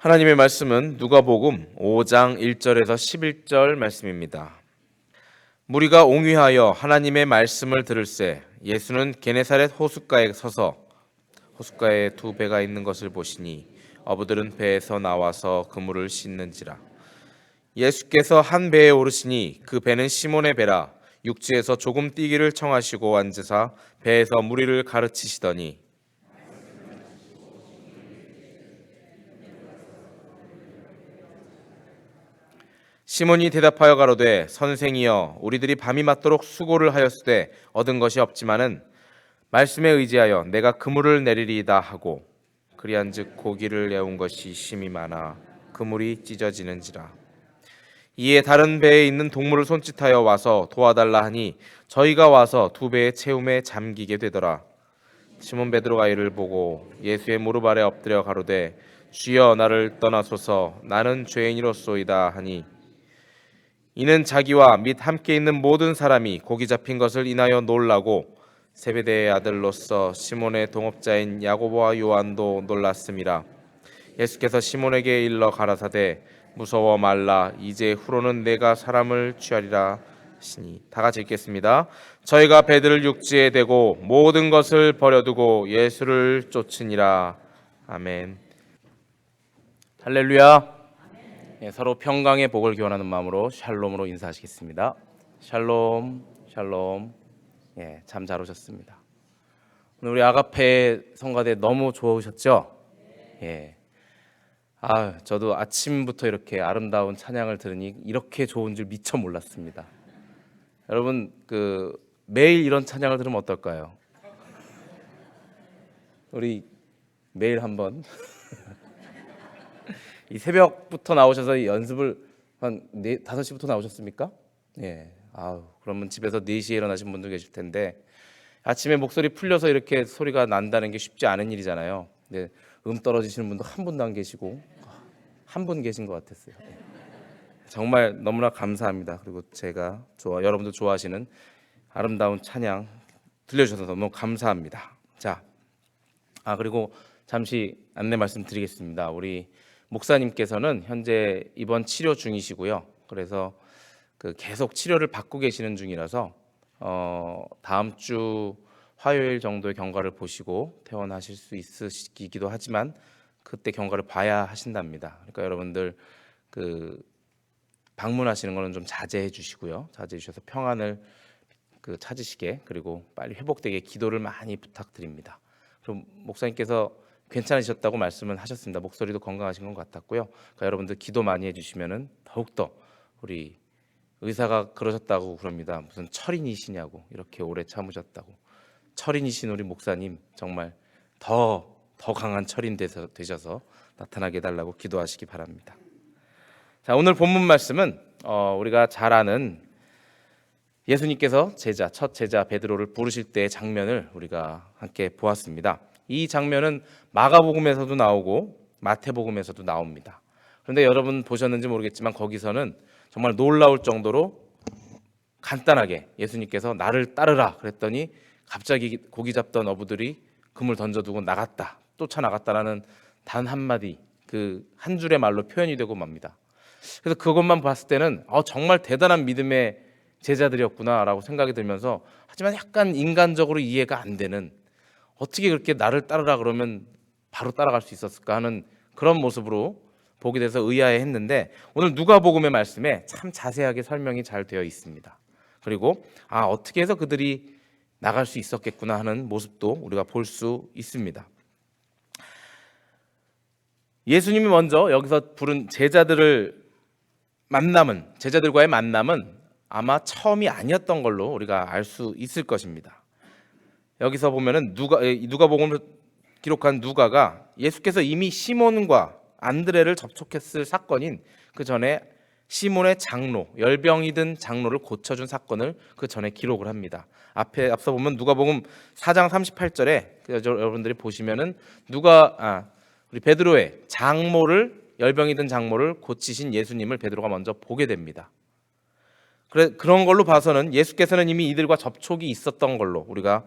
하나님의 말씀은 누가복음 5장 1절에서 11절 말씀입니다. 무리가 옹위하여 하나님의 말씀을 들을새 예수는 게네사렛 호숫가에 서서 호숫가에 두 배가 있는 것을 보시니 어부들은 배에서 나와서 그물을 씻는지라 예수께서 한 배에 오르시니 그 배는 시몬의 배라 육지에서 조금 뛰기를 청하시고 앉으사 배에서 무리를 가르치시더니 시몬이 대답하여 가로되 선생이여 우리들이 밤이 맞도록 수고를 하였으되 얻은 것이 없지만은 말씀에 의지하여 내가 그물을 내리리이다 하고 그리한즉 고기를 내온 것이 심이 많아 그물이 찢어지는지라. 이에 다른 배에 있는 동물을 손짓하여 와서 도와달라 하니 저희가 와서 두 배의 채움에 잠기게 되더라. 시몬 베드로가 이를 보고 예수의 무릎 아래 엎드려 가로되 주여 나를 떠나소서. 나는 죄인이로소이다 하니 이는 자기와 및 함께 있는 모든 사람이 고기 잡힌 것을 인하여 놀라고 세베대의 아들로서 시몬의 동업자인 야고보와 요한도 놀랐음이라 예수께서 시몬에게 일러 가라사대 무서워 말라 이제 후로는 내가 사람을 취하리라 하시니 다 같이 읽겠습니다. 저희가 배들을 육지에 대고 모든 것을 버려두고 예수를 쫓으니라 아멘. 할렐루야. 예, 서로 평강의 복을 기원하는 마음으로 샬롬으로 인사하시겠습니다. 샬롬, 샬롬. 예, 참 잘 오셨습니다. 오늘 우리 아가페 성가대 너무 좋으셨죠? 예. 아, 저도 아침부터 이렇게 아름다운 찬양을 들으니 이렇게 좋은 줄 미처 몰랐습니다. 여러분 그 매일 이런 찬양을 들으면 어떨까요? 우리 매일 한번 이 새벽부터 나오셔서 이 연습을 한 네, 5시부터 나오셨습니까? 예. 아우, 그러면 집에서 4시에 일어나신 분도 계실 텐데 아침에 목소리 풀려서 이렇게 소리가 난다는 게 쉽지 않은 일이잖아요. 근데 음 떨어지시는 분도 한 분도 안 계시고 한 분 계신 것 같았어요. 예. 정말 너무나 감사합니다. 그리고 제가 좋아 여러분도 좋아하시는 아름다운 찬양 들려주셔서 너무 감사합니다. 자, 아 그리고 잠시 안내 말씀드리겠습니다. 우리 목사님께서는 현재 입원 치료 중이시고요. 그래서 그 계속 치료를 받고 계시는 중이라서 어, 다음 주 화요일 정도의 경과를 보시고 퇴원하실 수 있으시기도 하지만 그때 경과를 봐야 하신답니다. 그러니까 여러분들 그 방문하시는 거는 좀 자제해 주시고요. 자제해 주셔서 평안을 그 찾으시게 그리고 빨리 회복되게 기도를 많이 부탁드립니다. 그럼 목사님께서 괜찮으셨다고 말씀을 하셨습니다. 목소리도 건강하신 것 같았고요. 그러니까 여러분들 기도 많이 해주시면은 더욱 더 우리 의사가 그러셨다고 그럽니다. 무슨 철인이시냐고 이렇게 오래 참으셨다고 철인이신 우리 목사님 정말 더더 강한 철인 되셔, 되셔서 나타나게 해달라고 기도하시기 바랍니다. 자 오늘 본문 말씀은 어, 우리가 잘 아는 예수님께서 제자 첫 제자 베드로를 부르실 때의 장면을 우리가 함께 보았습니다. 이 장면은 마가복음에서도 나오고 마태복음에서도 나옵니다. 그런데 여러분 보셨는지 모르겠지만 거기서는 정말 놀라울 정도로 간단하게 예수님께서 나를 따르라 그랬더니 갑자기 고기 잡던 어부들이 금을 던져두고 나갔다 쫓아 나갔다라는 단 한마디 그 한 줄의 말로 표현이 되고 맙니다. 그래서 그것만 봤을 때는 어, 정말 대단한 믿음의 제자들이었구나라고 생각이 들면서 하지만 약간 인간적으로 이해가 안 되는 어떻게 그렇게 나를 따르라 그러면 바로 따라갈 수 있었을까 하는 그런 모습으로 보게 돼서 의아해했는데 오늘 누가복음의 말씀에 참 자세하게 설명이 잘 되어 있습니다. 그리고 아 어떻게 해서 그들이 나갈 수 있었겠구나 하는 모습도 우리가 볼 수 있습니다. 예수님이 먼저 여기서 부른 제자들을 만남은 제자들과의 만남은 아마 처음이 아니었던 걸로 우리가 알 수 있을 것입니다. 여기서 보면은 누가 누가복음을 기록한 누가가 예수께서 이미 시몬과 안드레를 접촉했을 사건인 그 전에 시몬의 장로 열병이 든 장로를 고쳐준 사건을 그 전에 기록을 합니다. 앞에 앞서 보면 누가복음 4장 38절에 여러분들이 보시면은 누가 아 우리 베드로의 장모를 열병이 든 장모를 고치신 예수님을 베드로가 먼저 보게 됩니다. 그래 그런 걸로 봐서는 예수께서는 이미 이들과 접촉이 있었던 걸로 우리가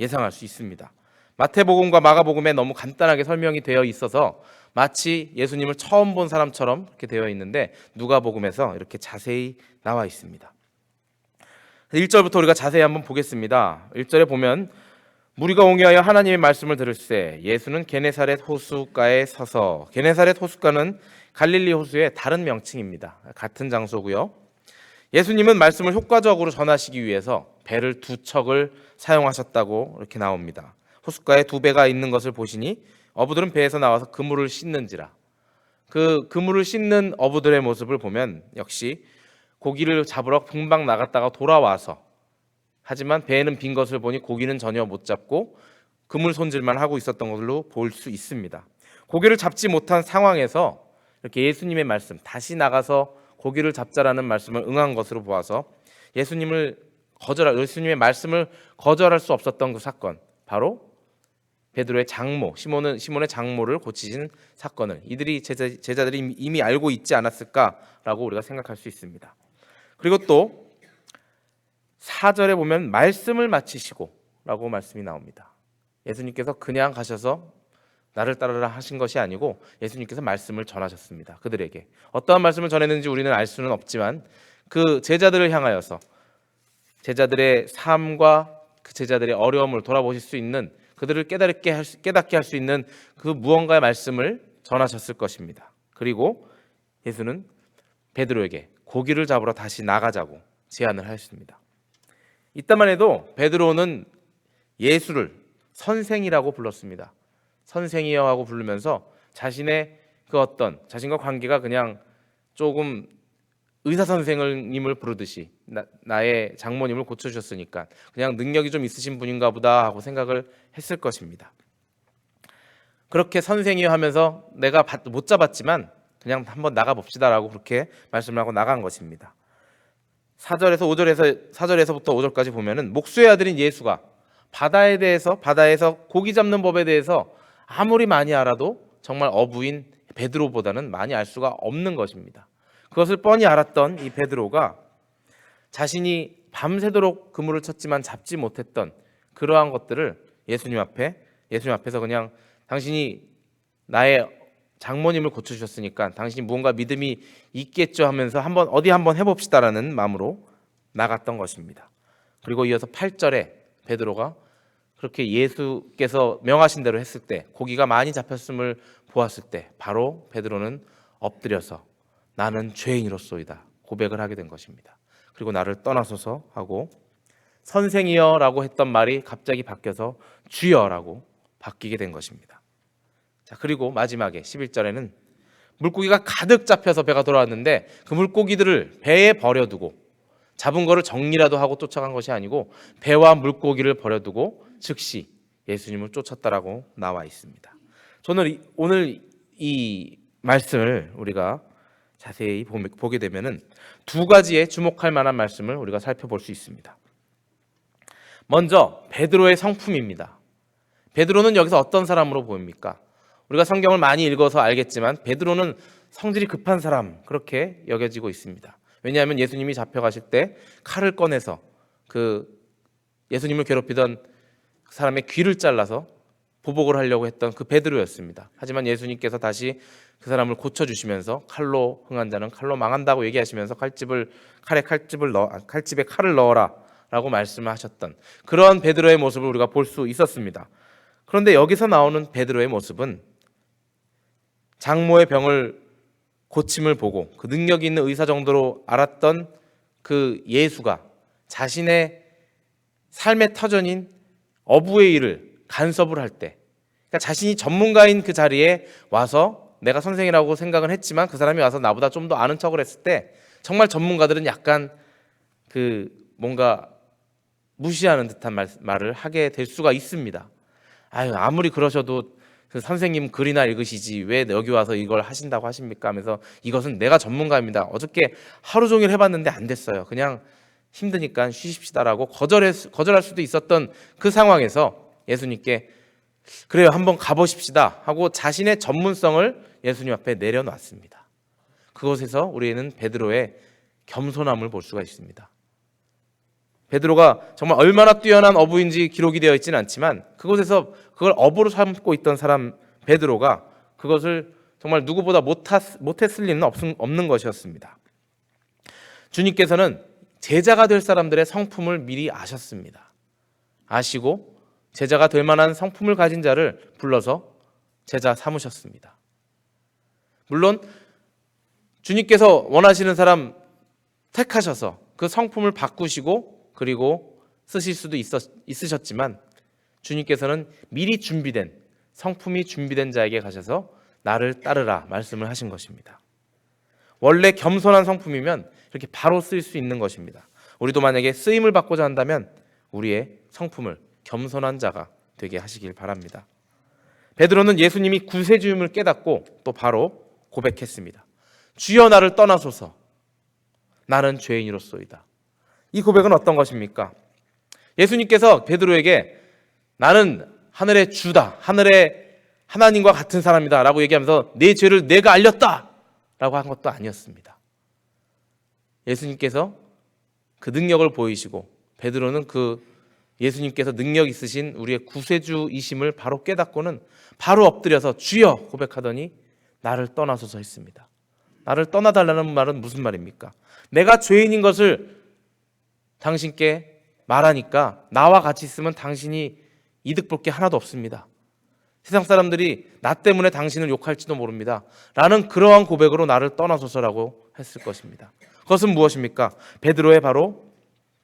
예상할 수 있습니다. 마태복음과 마가복음에 너무 간단하게 설명이 되어 있어서 마치 예수님을 처음 본 사람처럼 이렇게 되어 있는데 누가복음에서 이렇게 자세히 나와 있습니다. 1절부터 우리가 자세히 한번 보겠습니다. 1절에 보면 무리가 옹이하여 하나님의 말씀을 들을세 예수는 게네사렛 호수가에 서서 게네사렛 호수가는 갈릴리 호수의 다른 명칭입니다. 같은 장소고요. 예수님은 말씀을 효과적으로 전하시기 위해서 배를 두 척을 사용하셨다고 이렇게 나옵니다. 호숫가에 두 배가 있는 것을 보시니 어부들은 배에서 나와서 그물을 씻는지라. 그 그물을 씻는 어부들의 모습을 보면 역시 고기를 잡으러 금방 나갔다가 돌아와서 하지만 배에는 빈 것을 보니 고기는 전혀 못 잡고 그물 손질만 하고 있었던 걸로 볼 수 있습니다. 고기를 잡지 못한 상황에서 이렇게 예수님의 말씀 다시 나가서 고기를 잡자라는 말씀을 응한 것으로 보아서 예수님을 거절 예수님의 말씀을 거절할 수 없었던 그 사건 바로 베드로의 장모 시몬은 시몬의 장모를 고치신 사건을 이들이 제자, 제자들이 이미 알고 있지 않았을까라고 우리가 생각할 수 있습니다. 그리고 또 4절에 보면 말씀을 마치시고라고 말씀이 나옵니다. 예수님께서 그냥 가셔서 나를 따르라 하신 것이 아니고 예수님께서 말씀을 전하셨습니다. 그들에게 어떠한 말씀을 전했는지 우리는 알 수는 없지만 그 제자들을 향하여서 제자들의 삶과 그 제자들의 어려움을 돌아보실 수 있는 그들을 깨닫게 할 수, 깨닫게 할 수 있는 그 무언가의 말씀을 전하셨을 것입니다. 그리고 예수는 베드로에게 고기를 잡으러 다시 나가자고 제안을 하였습니다. 이따만 해도 베드로는 예수를 선생이라고 불렀습니다. 선생이여 하고 부르면서 자신의 그 어떤 자신과 관계가 그냥 조금 의사 선생님을 부르듯이 나, 의 장모님을 고쳐주셨으니까 그냥 능력이 좀 있으신 분인가 보다 하고 생각을 했을 것입니다. 그렇게 선생이여 하면서 내가 받- 못 잡았지만 그냥 한번 나가 봅시다라고 그렇게 말씀을 하고 나간 것입니다. 4절에서 5절에서 4절에서부터 5절까지 보면은 목수의 아들인 예수가 바다에 대해서 바다에서 고기 잡는 법에 대해서 아무리 많이 알아도 정말 어부인 베드로보다는 많이 알 수가 없는 것입니다. 그것을 뻔히 알았던 이 베드로가 자신이 밤새도록 그물을 쳤지만 잡지 못했던 그러한 것들을 예수님 앞에 예수님 앞에서 그냥 당신이 나의 장모님을 고쳐 주셨으니까 당신이 무언가 믿음이 있겠죠 하면서 한번 어디 한번 해 봅시다라는 마음으로 나갔던 것입니다. 그리고 이어서 8절에 베드로가 그렇게 예수께서 명하신 대로 했을 때 고기가 많이 잡혔음을 보았을 때 바로 베드로는 엎드려서 나는 죄인으로소이다 고백을 하게 된 것입니다. 그리고 나를 떠나소서 하고 선생이여라고 했던 말이 갑자기 바뀌어서 주여라고 바뀌게 된 것입니다. 자, 그리고 마지막에 11절에는 물고기가 가득 잡혀서 배가 돌아왔는데 그 물고기들을 배에 버려두고 잡은 거를 정리라도 하고 쫓아간 것이 아니고 배와 물고기를 버려두고 즉시 예수님을 쫓았다라고 나와 있습니다. 저는 이- 오늘 이 말씀을 우리가 자세히 보게 되면은 두 가지의 주목할 만한 말씀을 우리가 살펴볼 수 있습니다. 먼저 베드로의 성품입니다. 베드로는 여기서 어떤 사람으로 보입니까? 우리가 성경을 많이 읽어서 알겠지만 베드로는 성질이 급한 사람 그렇게 여겨지고 있습니다. 왜냐하면 예수님이 잡혀가실 때 칼을 꺼내서 그 예수님을 괴롭히던 그 사람의 귀를 잘라서 보복을 하려고 했던 그 베드로였습니다. 하지만 예수님께서 다시 그 사람을 고쳐 주시면서 칼로 흥한 자는 칼로 망한다고 얘기하시면서 칼집을 칼에 칼집을 넣어 아, 칼집에 칼을 넣어라라고 말씀을 하셨던 그런 베드로의 모습을 우리가 볼 수 있었습니다. 그런데 여기서 나오는 베드로의 모습은 장모의 병을 고침을 보고 그 능력이 있는 의사 정도로 알았던 그 예수가 자신의 삶의 터전인 어부의 일을 간섭을 할 때, 그러니까 자신이 전문가인 그 자리에 와서 내가 선생이라고 생각은 했지만 그 사람이 와서 나보다 좀 더 아는 척을 했을 때 정말 전문가들은 약간 그 뭔가 무시하는 듯한 말, 말을 하게 될 수가 있습니다. 아유 아무리 그러셔도 그 선생님 글이나 읽으시지 왜 여기 와서 이걸 하신다고 하십니까? 하면서 이것은 내가 전문가입니다. 어저께 하루 종일 해봤는데 안 됐어요. 그냥 힘드니까 쉬십시다라고 거절해, 거절할 수도 있었던 그 상황에서 예수님께 그래요 한번 가보십시다 하고 자신의 전문성을 예수님 앞에 내려놨습니다. 그곳에서 우리는 베드로의 겸손함을 볼 수가 있습니다. 베드로가 정말 얼마나 뛰어난 어부인지 기록이 되어 있지는 않지만 그곳에서 그걸 어부로 삼고 있던 사람 베드로가 그것을 정말 누구보다 못했을 리는 없, 없는 것이었습니다. 주님께서는 제자가 될 사람들의 성품을 미리 아셨습니다. 아시고 제자가 될 만한 성품을 가진 자를 불러서 제자 삼으셨습니다. 물론 주님께서 원하시는 사람 택하셔서 그 성품을 바꾸시고 그리고 쓰실 수도 있었, 있으셨지만 주님께서는 미리 준비된 성품이 준비된 자에게 가셔서 나를 따르라 말씀을 하신 것입니다. 원래 겸손한 성품이면 이렇게 바로 쓰일 수 있는 것입니다. 우리도 만약에 쓰임을 받고자 한다면 우리의 성품을 겸손한 자가 되게 하시길 바랍니다. 베드로는 예수님이 구세주임을 깨닫고 또 바로 고백했습니다. 주여 나를 떠나소서. 나는 죄인이로소이다. 이 고백은 어떤 것입니까? 예수님께서 베드로에게 나는 하늘의 주다. 하늘의 하나님과 같은 사람이다 라고 얘기하면서 내 죄를 내가 알렸다 라고 한 것도 아니었습니다. 예수님께서 그 능력을 보이시고 베드로는 그 예수님께서 능력 있으신 우리의 구세주이심을 바로 깨닫고는 바로 엎드려서 주여 고백하더니 나를 떠나소서 했습니다. 나를 떠나달라는 말은 무슨 말입니까? 내가 죄인인 것을 당신께 말하니까 나와 같이 있으면 당신이 이득 볼 게 하나도 없습니다. 세상 사람들이 나 때문에 당신을 욕할지도 모릅니다. 라는 그러한 고백으로 나를 떠나소서라고 했을 것입니다. 그것은 무엇입니까? 베드로의 바로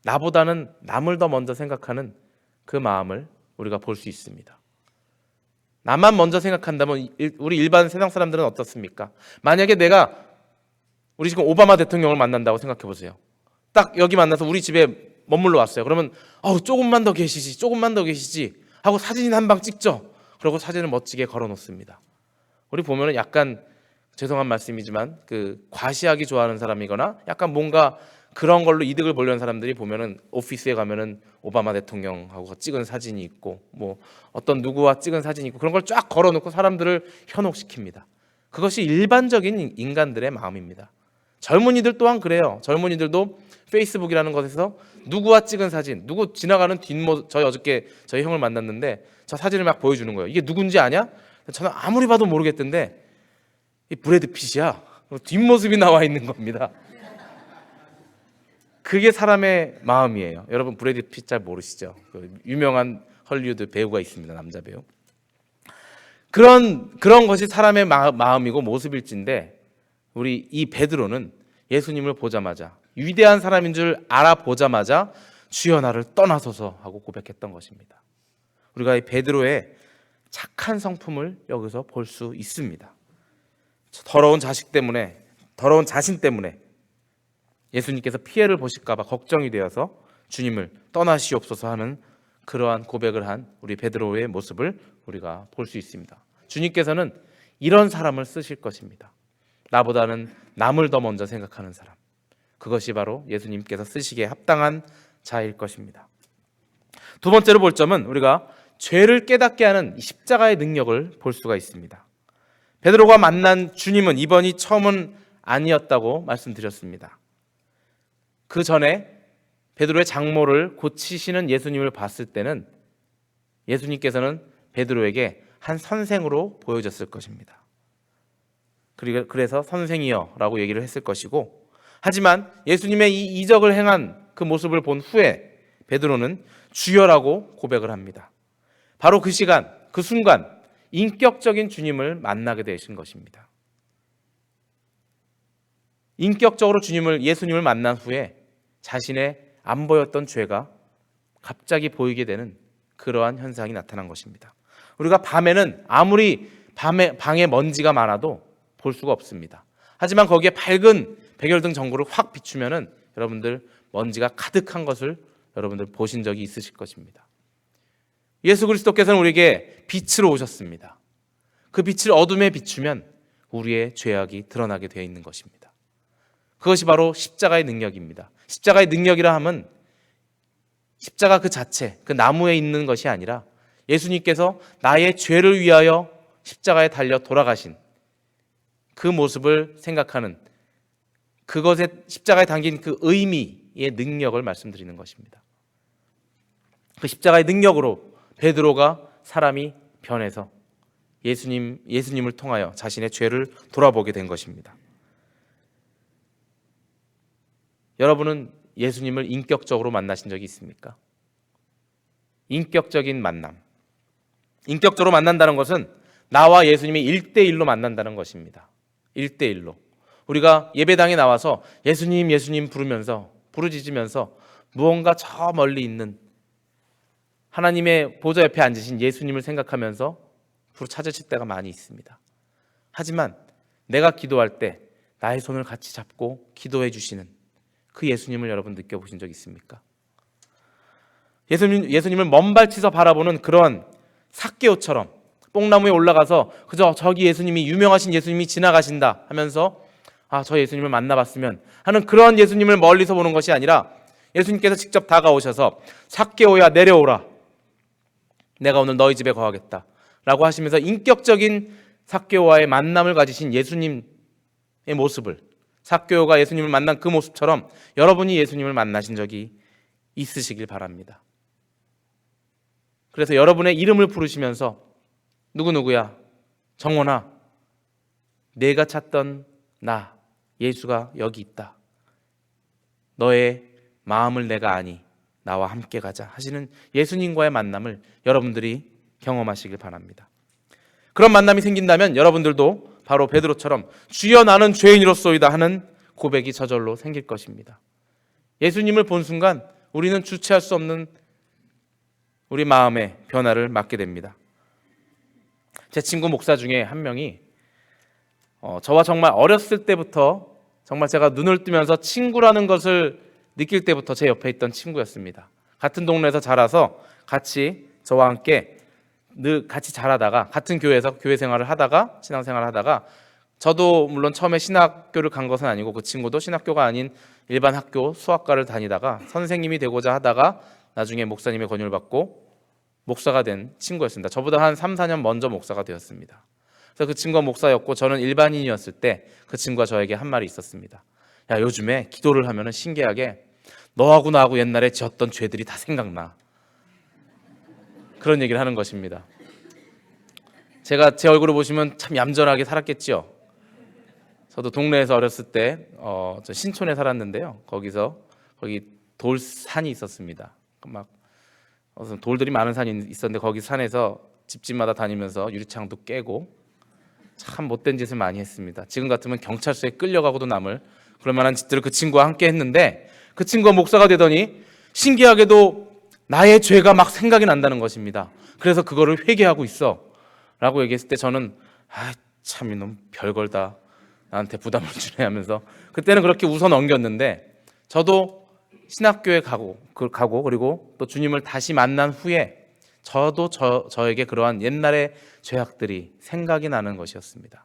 나보다는 남을 더 먼저 생각하는 그 마음을 우리가 볼 수 있습니다. 나만 먼저 생각한다면 일- 우리 일반 세상 사람들은 어떻습니까? 만약에 내가 우리 지금 오바마 대통령을 만난다고 생각해 보세요. 딱 여기 만나서 우리 집에 머물러 왔어요. 그러면 어우 조금만 더 계시지, 조금만 더 계시지 하고 사진 한 방 찍죠. 그리고 사진을 멋지게 걸어 놓습니다. 우리 보면은 약간 죄송한 말씀이지만 그 과시하기 좋아하는 사람이거나 약간 뭔가 그런 걸로 이득을 보려는 사람들이 보면은 오피스에 가면은 오바마 대통령하고 찍은 사진이 있고 뭐 어떤 누구와 찍은 사진이 있고 그런 걸 쫙 걸어 놓고 사람들을 현혹시킵니다. 그것이 일반적인 인간들의 마음입니다. 젊은이들 또한 그래요. 젊은이들도 페이스북이라는 것에서 누구와 찍은 사진, 누구 지나가는 뒷모습, 저희 어저께 저희 형을 만났는데 저 사진을 막 보여주는 거예요. 이게 누군지 아냐? 저는 아무리 봐도 모르겠던데 이 브래드 핏이야. 뒷모습이 나와 있는 겁니다. 그게 사람의 마음이에요. 여러분 브래드 핏 잘 모르시죠? 그 유명한 헐리우드 배우가 있습니다. 남자 배우. 그런 그런 것이 사람의 마, 마음이고 모습일진데 우리 이 베드로는 예수님을 보자마자 위대한 사람인 줄 알아보자마자 주여 나를 떠나소서 하고 고백했던 것입니다. 우리가 이 베드로의 착한 성품을 여기서 볼 수 있습니다. 더러운 자식 때문에 더러운 자신 때문에 예수님께서 피해를 보실까봐 걱정이 되어서 주님을 떠나시옵소서 하는 그러한 고백을 한 우리 베드로의 모습을 우리가 볼 수 있습니다. 주님께서는 이런 사람을 쓰실 것입니다. 나보다는 남을 더 먼저 생각하는 사람. 그것이 바로 예수님께서 쓰시기에 합당한 자일 것입니다. 두 번째로 볼 점은 우리가 죄를 깨닫게 하는 이 십자가의 능력을 볼 수가 있습니다. 베드로가 만난 주님은 이번이 처음은 아니었다고 말씀드렸습니다. 그 전에 베드로의 장모를 고치시는 예수님을 봤을 때는 예수님께서는 베드로에게 한 선생으로 보여졌을 것입니다. 그래서 선생이여라고 얘기를 했을 것이고 하지만 예수님의 이 이적을 행한 그 모습을 본 후에 베드로는 주여라고 고백을 합니다. 바로 그 시간, 그 순간 인격적인 주님을 만나게 되신 것입니다. 인격적으로 주님을 예수님을 만난 후에 자신의 안 보였던 죄가 갑자기 보이게 되는 그러한 현상이 나타난 것입니다. 우리가 밤에는 아무리 밤에 방에 먼지가 많아도 볼 수가 없습니다. 하지만 거기에 밝은 백열등 전구를 확 비추면은 여러분들 먼지가 가득한 것을 여러분들 보신 적이 있으실 것입니다. 예수 그리스도께서는 우리에게 빛으로 오셨습니다. 그 빛을 어둠에 비추면 우리의 죄악이 드러나게 되어 있는 것입니다. 그것이 바로 십자가의 능력입니다. 십자가의 능력이라 함은 십자가 그 자체, 그 나무에 있는 것이 아니라 예수님께서 나의 죄를 위하여 십자가에 달려 돌아가신 그 모습을 생각하는 그것에 십자가에 담긴 그 의미의 능력을 말씀드리는 것입니다. 그 십자가의 능력으로 베드로가 사람이 변해서 예수님 예수님을 통하여 자신의 죄를 돌아보게 된 것입니다. 여러분은 예수님을 인격적으로 만나신 적이 있습니까? 인격적인 만남. 인격적으로 만난다는 것은 나와 예수님이 일대일로 만난다는 것입니다. 일대일로 우리가 예배당에 나와서 예수님 예수님 부르면서 부르짖으면서 무언가 저 멀리 있는 하나님의 보좌 옆에 앉으신 예수님을 생각하면서 부르 찾으실 때가 많이 있습니다. 하지만 내가 기도할 때 나의 손을 같이 잡고 기도해 주시는 그 예수님을 여러분 느껴보신 적 있습니까? 예수님, 예수님을 먼발치서 바라보는 그런 삭개오처럼 뽕나무에 올라가서 그저 저기 예수님이 유명하신 예수님이 지나가신다 하면서 아 저 예수님을 만나봤으면 하는 그런 예수님을 멀리서 보는 것이 아니라 예수님께서 직접 다가오셔서 삭개오야 내려오라 내가 오늘 너희 집에 거하겠다 라고 하시면서 인격적인 삭개오와의 만남을 가지신 예수님의 모습을 삭개오가 예수님을 만난 그 모습처럼 여러분이 예수님을 만나신 적이 있으시길 바랍니다. 그래서 여러분의 이름을 부르시면서 누구누구야 정원아 내가 찾던 나 예수가 여기 있다. 너의 마음을 내가 아니 나와 함께 가자 하시는 예수님과의 만남을 여러분들이 경험하시길 바랍니다. 그런 만남이 생긴다면 여러분들도 바로 베드로처럼 주여 나는 죄인이로소이다 하는 고백이 저절로 생길 것입니다. 예수님을 본 순간 우리는 주체할 수 없는 우리 마음의 변화를 맞게 됩니다. 제 친구 목사 중에 한 명이 어, 저와 정말 어렸을 때부터 정말 제가 눈을 뜨면서 친구라는 것을 느낄 때부터 제 옆에 있던 친구였습니다. 같은 동네에서 자라서 같이 저와 함께 늘 같이 자라다가 같은 교회에서 교회 생활을 하다가 신앙 생활을 하다가 저도 물론 처음에 신학교를 간 것은 아니고 그 친구도 신학교가 아닌 일반 학교 수학과를 다니다가 선생님이 되고자 하다가 나중에 목사님의 권유를 받고 목사가 된 친구였습니다. 저보다 한 3, 4년 먼저 목사가 되었습니다. 그래서 그 친구가 목사였고 저는 일반인이었을 때 그 친구가 저에게 한 말이 있었습니다. 야, 요즘에 기도를 하면은 신기하게 너하고 나하고 옛날에 지었던 죄들이 다 생각나. 그런 얘기를 하는 것입니다. 제가 제 얼굴을 보시면 참 얌전하게 살았겠죠. 저도 동네에서 어렸을 때 어, 저 신촌에 살았는데요. 거기서 거기 돌산이 있었습니다. 막 무슨 돌들이 많은 산이 있었는데 거기 산에서 집집마다 다니면서 유리창도 깨고 참 못된 짓을 많이 했습니다. 지금 같으면 경찰서에 끌려가고도 남을 그럴 만한 짓들을 그 친구와 함께 했는데 그 친구가 목사가 되더니 신기하게도 나의 죄가 막 생각이 난다는 것입니다. 그래서 그거를 회개하고 있어. 라고 얘기했을 때 저는 아, 참 이놈 별걸 다 나한테 부담을 주네 하면서 그때는 그렇게 웃어 넘겼는데 저도 신학교에 가고 그 가고 그리고 또 주님을 다시 만난 후에 저도 저, 저에게 그러한 옛날의 죄악들이 생각이 나는 것이었습니다.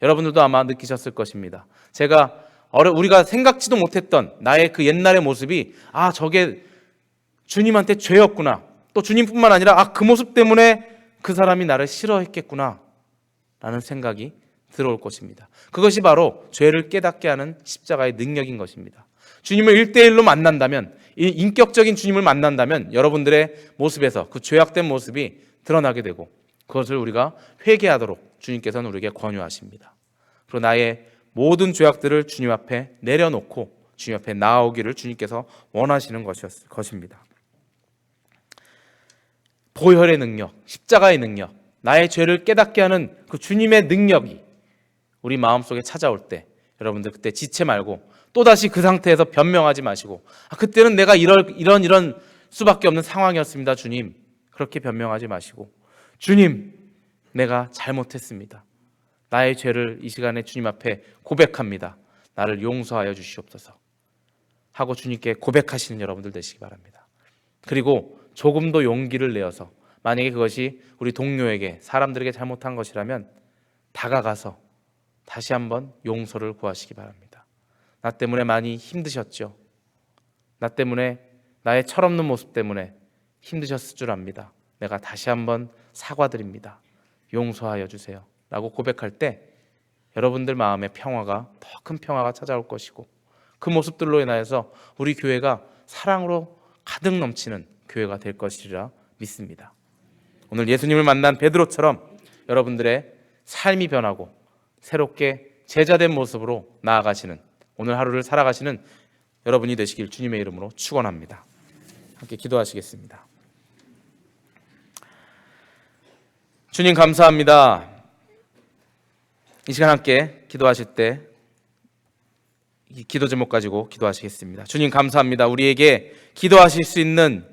여러분들도 아마 느끼셨을 것입니다. 제가 어려 우리가 생각지도 못했던 나의 그 옛날의 모습이 아 저게 주님한테 죄였구나. 또 주님뿐만 아니라 아 그 모습 때문에 그 사람이 나를 싫어했겠구나. 라는 생각이 들어올 것입니다. 그것이 바로 죄를 깨닫게 하는 십자가의 능력인 것입니다. 주님을 일대일로 만난다면, 이 인격적인 주님을 만난다면 여러분들의 모습에서 그 죄악된 모습이 드러나게 되고 그것을 우리가 회개하도록 주님께서는 우리에게 권유하십니다. 그리고 나의 모든 죄악들을 주님 앞에 내려놓고 주님 앞에 나아오기를 주님께서 원하시는 것이었, 것입니다. 보혈의 능력, 십자가의 능력, 나의 죄를 깨닫게 하는 그 주님의 능력이 우리 마음속에 찾아올 때 여러분들 그때 지체 말고 또다시 그 상태에서 변명하지 마시고 아, 그때는 내가 이럴, 이런 이런 수밖에 없는 상황이었습니다 주님. 그렇게 변명하지 마시고 주님 내가 잘못했습니다. 나의 죄를 이 시간에 주님 앞에 고백합니다. 나를 용서하여 주시옵소서. 하고 주님께 고백하시는 여러분들 되시기 바랍니다. 그리고 조금도 용기를 내어서 만약에 그것이 우리 동료에게 사람들에게 잘못한 것이라면 다가가서 다시 한번 용서를 구하시기 바랍니다. 나 때문에 많이 힘드셨죠. 나 때문에 나의 철없는 모습 때문에 힘드셨을 줄 압니다. 내가 다시 한번 사과드립니다. 용서하여 주세요. 라고 고백할 때 여러분들 마음의 평화가 더 큰 평화가 찾아올 것이고 그 모습들로 인하여서 우리 교회가 사랑으로 가득 넘치는 교회가 될 것이라 믿습니다. 오늘 예수님을 만난 베드로처럼 여러분들의 삶이 변하고 새롭게 제자된 모습으로 나아가시는 오늘 하루를 살아가시는 여러분이 되시길 주님의 이름으로 축원합니다. 함께 기도하시겠습니다. 주님 감사합니다. 이 시간 함께 기도하실 때이 기도 제목 가지고 기도하시겠습니다. 주님 감사합니다. 우리에게 기도하실 수 있는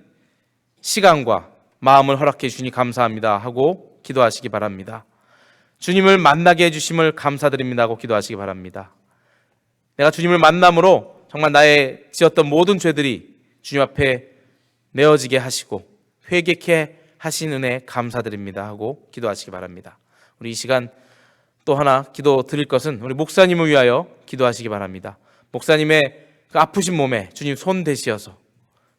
시간과 마음을 허락해 주시니 감사합니다 하고 기도하시기 바랍니다. 주님을 만나게 해주심을 감사드립니다 하고 기도하시기 바랍니다. 내가 주님을 만남으로 정말 나의 지었던 모든 죄들이 주님 앞에 내어지게 하시고 회개케 하신 은혜 감사드립니다 하고 기도하시기 바랍니다. 우리 이 시간 또 하나 기도 드릴 것은 우리 목사님을 위하여 기도하시기 바랍니다. 목사님의 그 아프신 몸에 주님 손 대시어서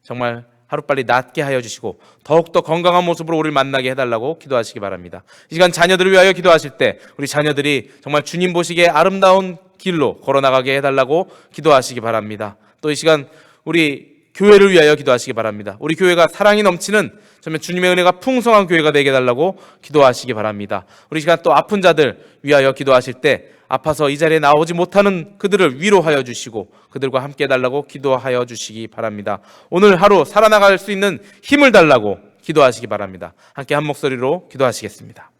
정말 하루빨리 낫게 하여 주시고 더욱더 건강한 모습으로 우리를 만나게 해달라고 기도하시기 바랍니다. 이 시간 자녀들을 위하여 기도하실 때 우리 자녀들이 정말 주님 보시기에 아름다운 길로 걸어나가게 해달라고 기도하시기 바랍니다. 또 이 시간 우리 교회를 위하여 기도하시기 바랍니다. 우리 교회가 사랑이 넘치는 정말 주님의 은혜가 풍성한 교회가 되게 해달라고 기도하시기 바랍니다. 우리 이 시간 또 아픈 자들 위하여 기도하실 때 아파서 이 자리에 나오지 못하는 그들을 위로하여 주시고 그들과 함께 해달라고 기도하여 주시기 바랍니다. 오늘 하루 살아나갈 수 있는 힘을 달라고 기도하시기 바랍니다. 함께 한 목소리로 기도하시겠습니다.